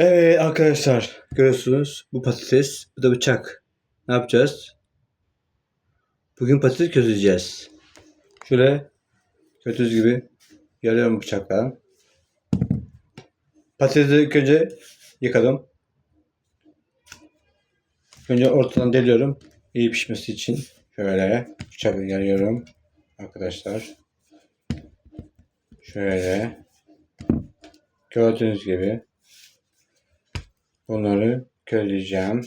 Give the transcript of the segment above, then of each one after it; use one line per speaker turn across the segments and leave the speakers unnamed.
Evet arkadaşlar görüyorsunuz bu patates bu da bıçak. Ne yapacağız? Bugün patates közleyeceğiz. Şöyle gördüğünüz gibi yarıyorum bıçakla. Patatesi önce yıkadım. Önce ortadan deliyorum. iyi pişmesi için. Şöyle bıçakla yarıyorum. Arkadaşlar. Şöyle. Gördüğünüz gibi. Bunları közleyeceğim.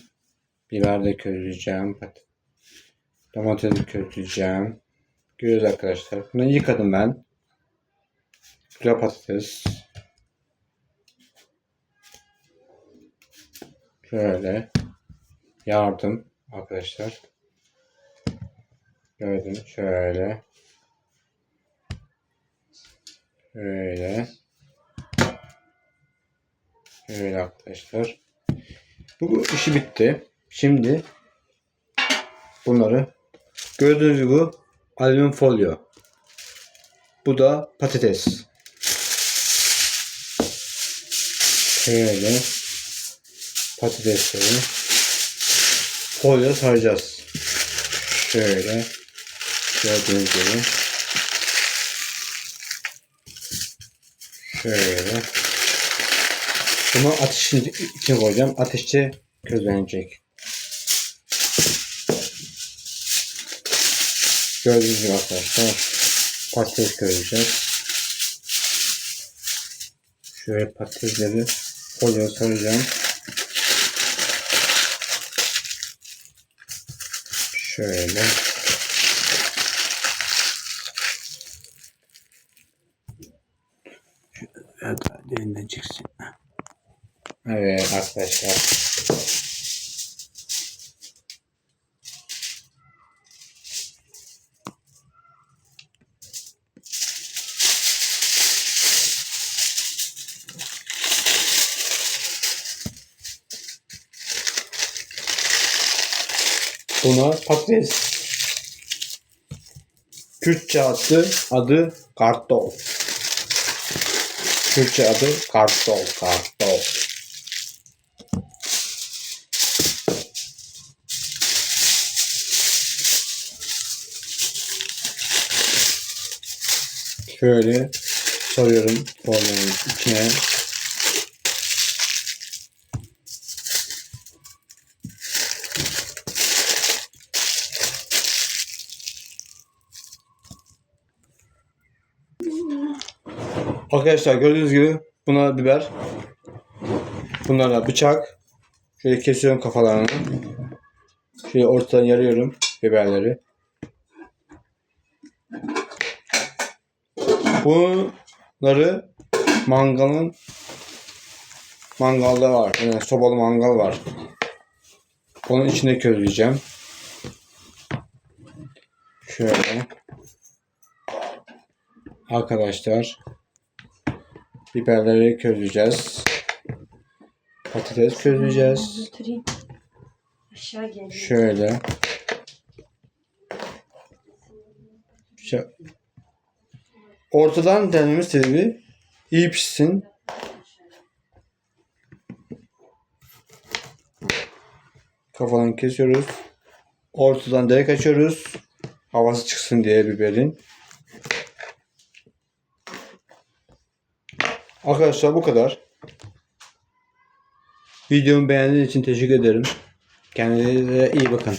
Biber de közleyeceğim. Domatesi közleyeceğim. Görüyoruz arkadaşlar. Bunu yıkadım ben. Güzel patates. Şöyle. Yardım arkadaşlar. Gördüm. Şöyle. Şöyle. Şöyle arkadaşlar. Bu işi bitti. Şimdi bunları gördüğünüz gibi alüminyum folyo. Bu da patates. Şöyle patatesleri folyo saracağız. Şöyle gördüğünüz gibi şöyle bunu ateşin içine koyacağım. Ateşte közlenecek. Gördüğünüz gibi arkadaşlar patates közleyeceğiz. Şöyle patatesleri folyoya saracağım. Şöyle. Evet, elinden çıksın. Evet arkadaşlar. Buna patates. Kürtçe adı, adı kartol. Türkçe adı kartol, kartol. Şöyle sarıyorum formanın içine. Arkadaşlar gördüğünüz gibi buna biber. Bunlara bıçak. Şöyle kesiyorum kafalarını. Şöyle ortadan yarıyorum biberleri. Bunları mangalın mangalda var. Yani sobalı mangal var. Onun içine közleyeceğim. Şöyle. Arkadaşlar biberleri közleyeceğiz. Patates közleyeceğiz.
Gel.
Şöyle. Ortadan delmemiz sebebi iyi pişsin. Kafadan kesiyoruz. Ortadan delik açıyoruz. Havası çıksın diye biberin. Arkadaşlar bu kadar. Videomu beğendiğiniz için teşekkür ederim. Kendinize iyi bakın.